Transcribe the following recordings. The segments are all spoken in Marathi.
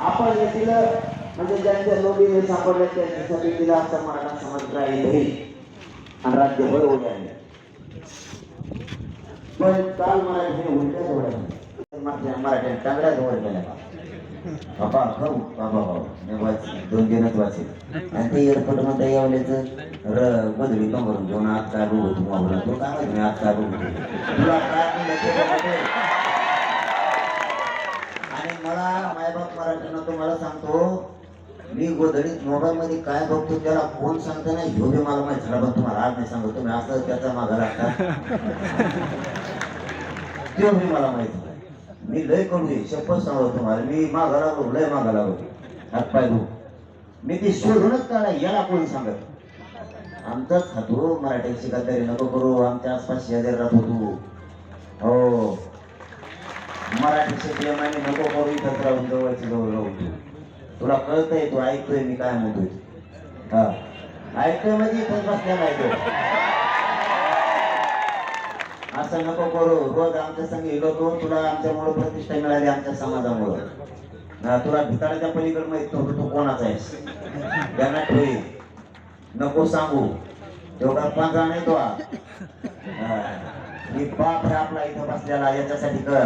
आपण तिला. म्हणजे ज्यांच्या नोंदी सापडल्या त्यांच्यासाठी तिला असं मराठा समाज राहील आणि राज्यभर उद्या आहे पण काल मराठी उलट्या जोड्या मागच्या मराठ्याने चांगल्या जवळ गेल्या बाबा खाऊ बाबा भाऊ मी वाच दोन दिनच वाचेल. आणि ते एअरपोर्टमध्ये येवल्याचं र बदली कमरून घेऊन आज चालू होतो तू काय माहिती मी आत काय बघू तुला काय म्हणलं ते बघू. आणि मला मायबाप मराठीनं तुम्हाला सांगतो मी गोधडीत मोबाईल मध्ये काय बघतो त्याला कोण सांगतो नाही ह्यो बी मला माहिती झाला पण तुम्हाला आज नाही सांगतो तुम्ही असं त्याचा मागा लागता तो बी मला माहिती नाही. मी लय करू शपथ सांगतो तुम्हाला मी मागा लागलो लय मागा लागलो. हातपाय धू. मी ती शोधूनच काढा याला कोण सांगत? आमचाच खातो मराठी शिकायला नको करू आमच्या आसपास शेजारी राहत होतो हो. मराठी शिकले नको करू इथं राहून जवळची जवळ राहू तू तुला कळतंय तू ऐकतोय मी काय म्हणतोय? हा. ऐकतोय म्हणजे इथंच बसलेला आहे. असं नको करू. रोज आमच्या संग गेलो तो तुला आमच्यामुळे प्रतिष्ठा मिळाली आमच्या समाजामुळे. तुला भिताडाच्या पलीकडे माहीत नव्हतं तू कोणाचा आहेस? त्यांना ठेवी नको सांगू. तेवढा पांढरा नाही तो मी बाप हे आपला इथं बसलेला याच्यासाठी कर.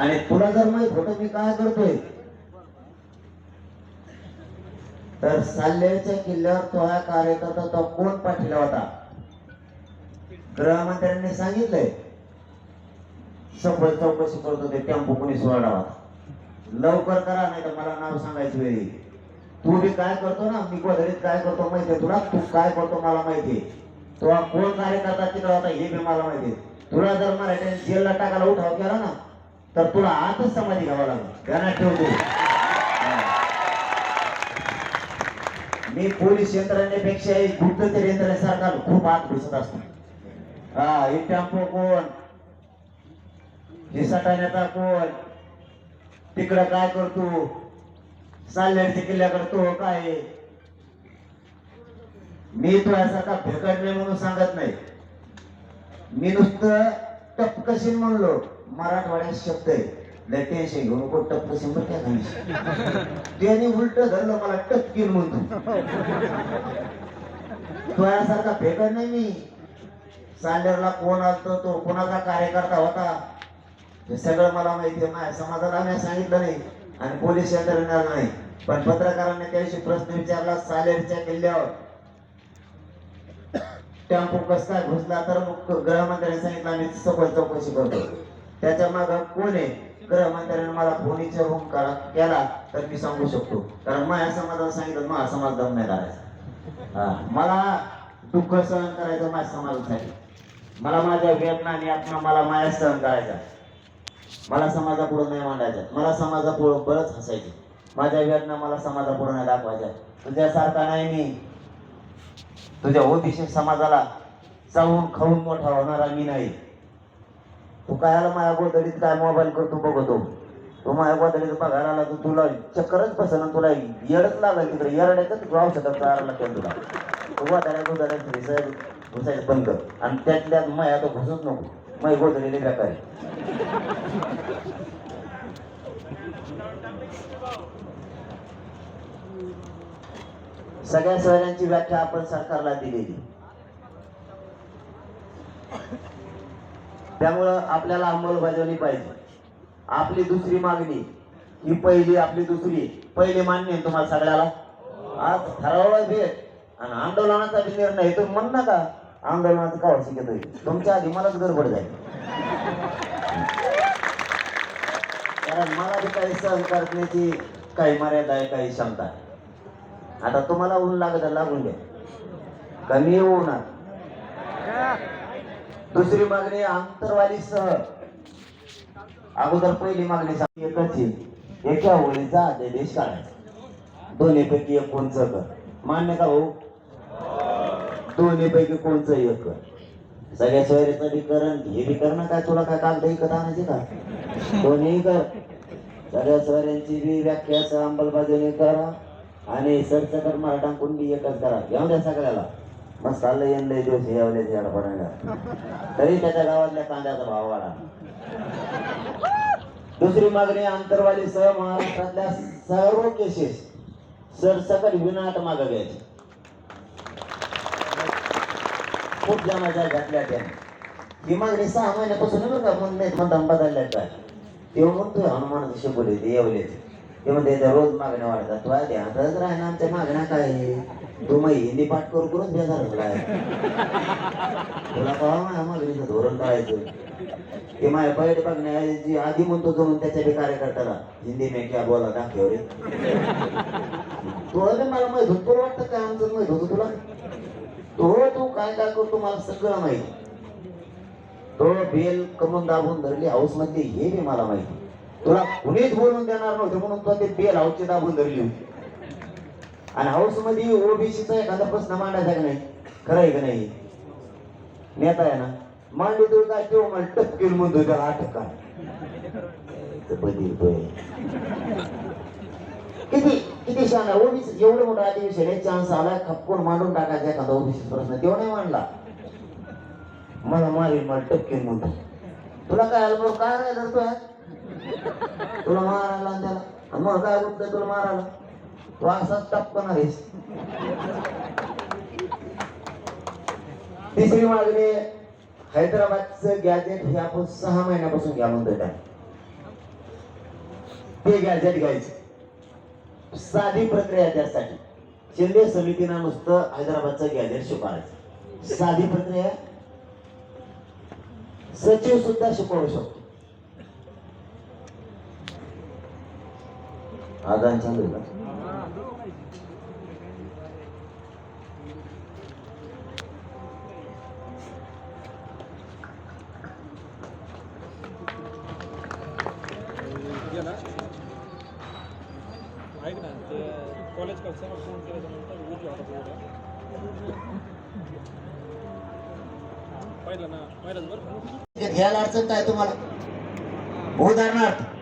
आणि तुला जर माहीत होतं मी काय करतोय? तर साल्ल्याच्या किल्ल्यावर तो हा कार्यकर्ता तो कोण पाठीला होता? गृहमंत्र्यांनी सांगितलंय. सफळ चौकशी करतो ते टेम्पो कोणी सोडावा लवकर करा नाही तर मला नाव सांगायची वेळी तू बी काय करतो ना? मी गोधडीत काय करतो माहितीये तुला? तू काय करतो मला माहितीये? तेव्हा कोण कार्यकर्ता तिकडे होता हे बी मला माहिती तुला जर मराठी जेलला टाकायला उठाव केला ना तर तुला आतच समाधी घ्यावा लागेल. ध्यानात ठेवतो मी पोलीस यंत्रणेपेक्षा गुप्तचर यंत्रणेसारखा खूप आत घुसत असतो. हा हे टॅम्पो कोण? हे सटाण्याचा कोण? तिकडं काय करतो? साल्ल्याच्या किल्ल्याकडे तो काय? मी तो यासारखा नाही म्हणून सांगत नाही. मी नुसतं टपकशीन म्हणलो मराठवाड्यात शब्द आहे. लय टेन्शन घेऊ नको टपकशीन बरं काय घालीस त्याने उलट धरलं मला टपकीन म्हणतो तो यासारखा नाही मी. सांडरला कोण असतो तो कोणाचा कार्यकर्ता होता? हे सगळं मला माहिती आहे माझ्या समाजाला मी सांगितलं नाही. आणि पोलीस यंत्रणा नाही. पण पत्रकारांनी त्याविषयी प्रश्न विचारला सालेरच्या किल्ल्यावर. टेम्पो कस काय घुसला तर मग गृहमंत्र्यांनी सांगितलं आम्ही सखोल चौकशी करतो. त्याच्या माग कोण आहे? गृहमंत्र्याने मला फोन विचारून केला तर मी सांगू शकतो. कारण माझ्या समाजाला सांगितलं माझा समाज दम नाही करायचा मला दुःख सहन करायचं माझ्या समाजासाठी. मला माझ्या वेदना आणि आत्मा मला माया सहन करायचा मला समाजापुढे नाही मांडायचं. मला समाजापुढे बरंच हसायचं. माझ्या वेदना मला समाजापुढे नाही दाखवायच्या. तुझ्यासारखा नाही मी. तुझ्या ओबीसी समाजाला चावून खाऊन मोठा होणारा मी नाही. तू काय आला माझ्या गोदडीत? काय मोबाईल करतो बघतो? तू माझ्या गोदडीत बघायला आला तू तुला चक्करच बसन तुला येडच लागलं तिकडे. येरड्याच गाव शकत करायला लागतं तुला. तू गोदड्या गोदड्या घुसायचं घुसायचं बंद कर. आणि त्यातल्यात माया तो घुसत नको. माझी गोदडी बेकार आहे. सगळ्या शहरांची व्याख्या आपण सरकारला दिलेली. त्यामुळं आपल्याला अंमलबजावणी पाहिजे. आपली दुसरी मागणी ही पहिली आपली दुसरी पहिली मान्य आहे तुम्हाला सगळ्याला. आज ठरवलं भेट आणि आंदोलनाचा निर्णय तुम्ही म्हण नका आंदोलनाचं का शिकतोय. तुमच्या आधी मलाच गडबड जाईल कारण मला बी काही सहन करण्याची काही मर्यादा आहे काही क्षमता आहे. आता तुम्हाला ऊन लागत लागून द्या. कमी होणार दुसरी मागणी अंतरवाली सह. अगोदर पहिली मागणी सांग एकच आहे. एका ओळीचा अध्यादेश काढायचा. दोन्हीपैकी एक कोणचं कर. मान्य का भाऊ दोन्हीपैकी कोणचं एक कर? सगळ्या शहरीचं बी करण हे बी करणं काय? तुला काय कागद विकत आणायचे का? दोन्ही कर. सगळ्या शहरांची बी व्याख्याचं अंमलबजावणी करा. आणि सरसकट मराठा कुणबी एकच करा. घेऊन द्या सगळ्याला. मग चाललं येण लय दिवस यावले याला तरी त्याच्या गावातल्या कांद्याचा भाव वाढा. दुसरी मागणी आंतरवाली सह महाराष्ट्रातल्या सर्व केसेस सरसकट विनाट मागं घ्यायची. खूप जणाच्या घातल्या त्या. ही मागणी सहा महिन्यापासून आहे का म्हणून नाही म्हणता बदलल्या काय. तेव्हा म्हणतोय हनुमान जसे बोले ते ते म्हणते त्या रोज मागण्या वाढतात तू आधी आताच राहिना आमच्या मागण्या काय? आहे? तू मग हिंदी पाठ करू करून बेजार झालाय तुला कळा माझ्या मागणीचं धोरण कळायचं ते माझ्या बैठ बघण्याची आधी म्हणतो तो म्हणून त्याच्या बी कार्यकर्त्याला हिंदी में क्या बोला दाखव हो रे. तुला बी मला माहीत होत तुला वाटतं काय आमचं माहीत होतं तुला? तो तू काय काय करतो मला सगळं माहिती. तो बेल कमून दाबून धरली हाऊसमध्ये हे बी मला माहिती. तुला कुणीच बोलून देणार नव्हते म्हणून तो ते बेल हाऊसची दाबून धरली होती. आणि हाऊसमध्ये ओबीसीचा एखादा प्रश्न मांडायचा का नाही? खरं आहे का नाही? नेता आहे ना? मांडू तो काय तो मला टपकेल म्हणतो त्याला अटक किती किती शान ओबीसी एवढं मोठं अधिवेशन आहे चान्स आला खपकून मांडून टाकायचा एखादा ओबीसी प्रश्न. तेव्हा नाही मांडला. मला मारेल मला टपकेल म्हणतो. तुला काय आलं? बरं काय राहिलं तू? तुला मारायला त्याला मग काय होतं तुला मारायला? तू असाच टपकणार आहेस तिसरी मागणी हैदराबादचं गॅजेट हे आपण सहा महिन्यापासून घ्या म्हणतोय काय ते गॅजेट घ्यायचं. साधी प्रक्रिया त्यासाठी. शिंदे समितीनं नुसतं हैदराबादचं गॅजेट शिकवायचं. साधी प्रक्रिया? सचिव सुद्धा शिकवू शकतो. आदान चालू आहे का? घ्यायला अडचण काय तुम्हाला? उदाहरणार्थ.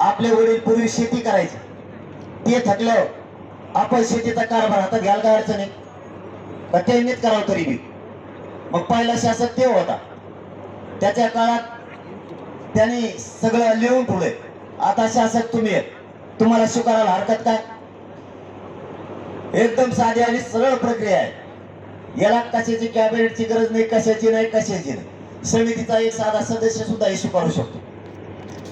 आपले वडील पूर्वी शेती करायचे. ते थकल्यावर आपण शेतीचा कारभार आता घ्यायला काय अडचण आहे? का त्यांनीच करावं तरी बी. मग पहिला शासक ते होता. त्याच्या काळात त्यांनी सगळं लिहून ठेवलंय. आता शासक तुम्ही आहेत तुम्हाला स्वीकारायला हरकत काय? एकदम साधी आणि सरळ प्रक्रिया आहे. याला कशाची कॅबिनेटची गरज नाही कशाची नाही कशाची नाही. समितीचा एक साधा सदस्य सुद्धा हे स्वीकारू शकतो.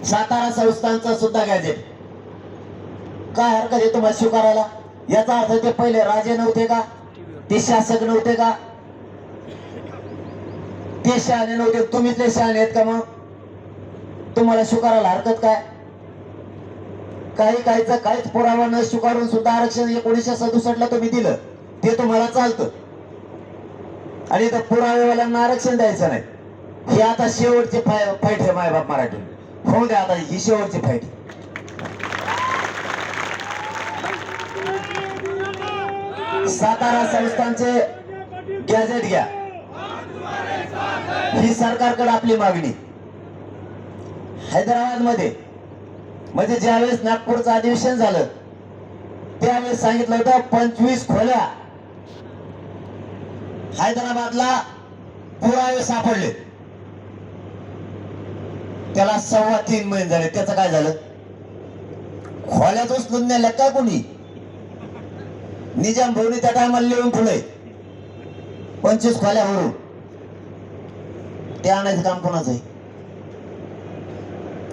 सातारा संस्थांचा सुद्धा गॅजेट काय हरकत आहे तुम्हाला स्वीकारायला? याचा अर्थ ते पहिले राजे नव्हते का? ते शासक नव्हते का? ते शहाणे नव्हते. तुम्हीच ते शहाणे आहेत का मग? तुम्हाला स्वीकारायला हरकत काय? काही काहीचा काहीच पुरावा न स्वीकारून सुद्धा आरक्षण एकोणीसशे सदुसष्ट ला तुम्ही दिलं. ते तुम्हाला चालतं. आणि इथं पुरावेवाल्यांना आरक्षण द्यायचं नाही. हे आता शेवटचे फाय फाईट आहे मायबाप मराठी होऊ द्या आता ही शेवटची फाईट सातारा संस्थांचे गॅजेट घ्या ही सरकारकडे आपली मागणी हैदराबादमध्ये म्हणजे ज्यावेळेस नागपूरचं अधिवेशन झालं. त्यावेळेस सांगितलं होतं पंचवीस खोल्या. हैदराबादला पुरावे सापडले. त्याला सव्वा तीन महिने झाले. त्याचं काय झालं? खोल्यात उचलून नेल्या काय कोणी? निजाम भाऊनी त्या टायमाला लिहून पुढे पंचवीस खोल्यावरून ते आणायचं काम कोणाचं आहे?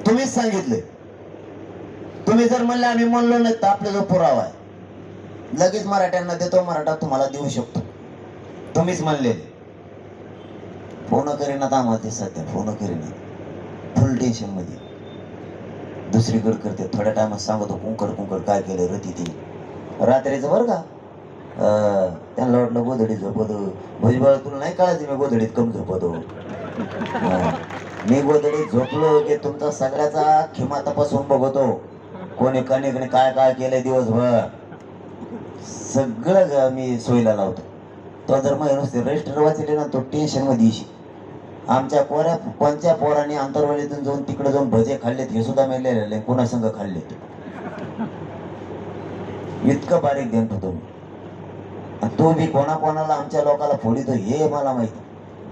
तुम्हीच सांगितलं तुम्ही जर म्हणले आम्ही म्हणलो नाही तर आपला जो पुरावा आहे. लगेच मराठ्यांना देतो मराठा तुम्हाला देऊ शकतो. तुम्हीच म्हणले फोन करीनात आम्हाला ते सध्या फोन करीनात फुल टेन्शनमध्ये. दुसरीकडे करते थोड्या टायमात सांगतो कुंकड कुंकड काय केलं रती ती रात्रीचं बरं का? त्यांना वाटलं गोधडीत झोपतो भुजबळ तुला नाही कळायचं मी गोधडीत कम झोपतो मी गोधडीत झोपलो की तुमचा सगळ्याचा खिमा तपासून बघतो. कोणी कणिकने काय काय केलंय दिवसभर. सगळं मी सोयीला लावतो. तो जर मग नुसते रजिस्टर वाचले ना तो टेन्शनमध्ये येशी आमच्या पोऱ्या कोणत्या पोराने आंतरवालीतून जाऊन तिकडे जाऊन भजे खाल्लेत हे सुद्धा मी लिहिलेले आहे कोणा संघ खाल्लेत? इतकं बारीक देत होतो मी. तो बी कोणाकोणाला आमच्या लोकाला फोडितो हे मला माहिती.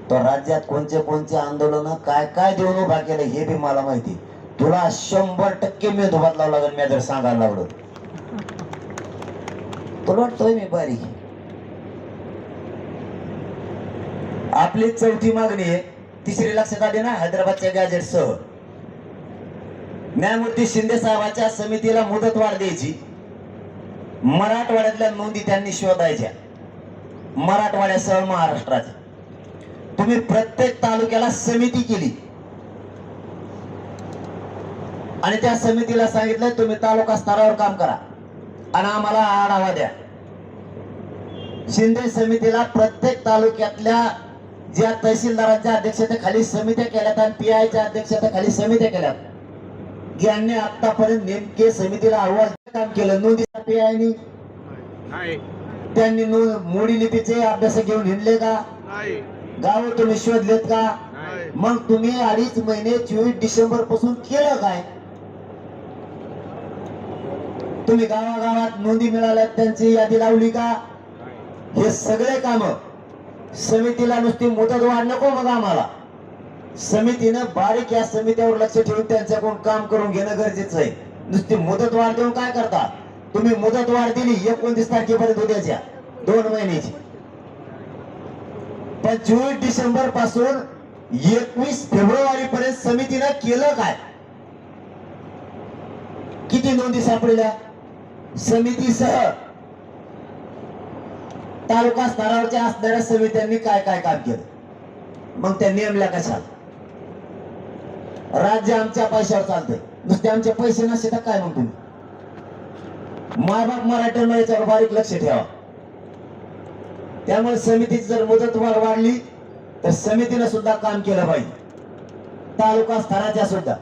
तो राज्यात कोणते कोणते आंदोलन काय काय देऊन उभा केलं हे बी मला माहिती. तुला शंभर टक्के मी धुबात लावला लागेल मी जर सांगायला लागलो. तुला वाटतोय मी बारीक? आपली चौथी मागणी आहे तिसरी लक्षात आली ना हैदराबादच्या गॅजेट सह न्यायमूर्ती शिंदे साहेबांच्या समितीला मुदत वाढ द्यायची. मराठवाड्यातल्या नोंदी त्यांनी शोधायच्या. मराठवाड्यासह महाराष्ट्राच्या तुम्ही प्रत्येक तालुक्याला समिती केली. आणि त्या समितीला सांगितलं तुम्ही तालुका स्तरावर काम करा. आणि आम्हाला आढावा द्या. शिंदे समितीला प्रत्येक तालुक्यातल्या ज्या तहसीलदारांच्या अध्यक्षतेखाली समित्या केल्यात आणि पी आयच्या अध्यक्षतेखाली समित्या केल्यात यांनी आतापर्यंत नेमके समितीला अहवाल काम केलं नोंदीसाठी आणि नाही? त्यांनी मोडी लिपीचे अभ्यास घेऊन हिंडले का? गाव तुम्ही शोधलेत का? मग तुम्ही अडीच महिने चोवीस डिसेंबरपासून केलं काय? तुम्ही गावागावात नोंदी मिळाल्या त्यांची यादी लावली का? हे सगळे काम समितीला नुसती मुदत वाढ नको मग आम्हाला. समितीनं बारीक या समित्यावर लक्ष ठेवून त्यांच्याकडून काम करून घेणं गरजेचं आहे. नुसती मुदत वाढ देऊन काय करता? तुम्ही मुदत वाढ दिली एकोणतीस तारखेपर्यंत उद्याच्या दोन महिन्याची. पंचवीस डिसेंबरपासून एकवीस फेब्रुवारी पर्यंत समितीनं केलं काय? किती नोंदी सापडल्या? समितीसह तालुका स्तरावरच्या असणाऱ्या समित्यांनी काय काय काम केलं? मग त्या नेमल्या कशाला? राज्य आमच्या पैशावर चालतंय. नुसते आमचे पैसे नसते तर काय मग तुम्ही मायबाप मराठ्यांना याच्यावर बारीक लक्ष ठेवा. त्यामुळे समितीची जर मुदत वाढ वाढली तर समितीनं सुद्धा काम केलं पाहिजे. तालुका स्तराच्या सुद्धा.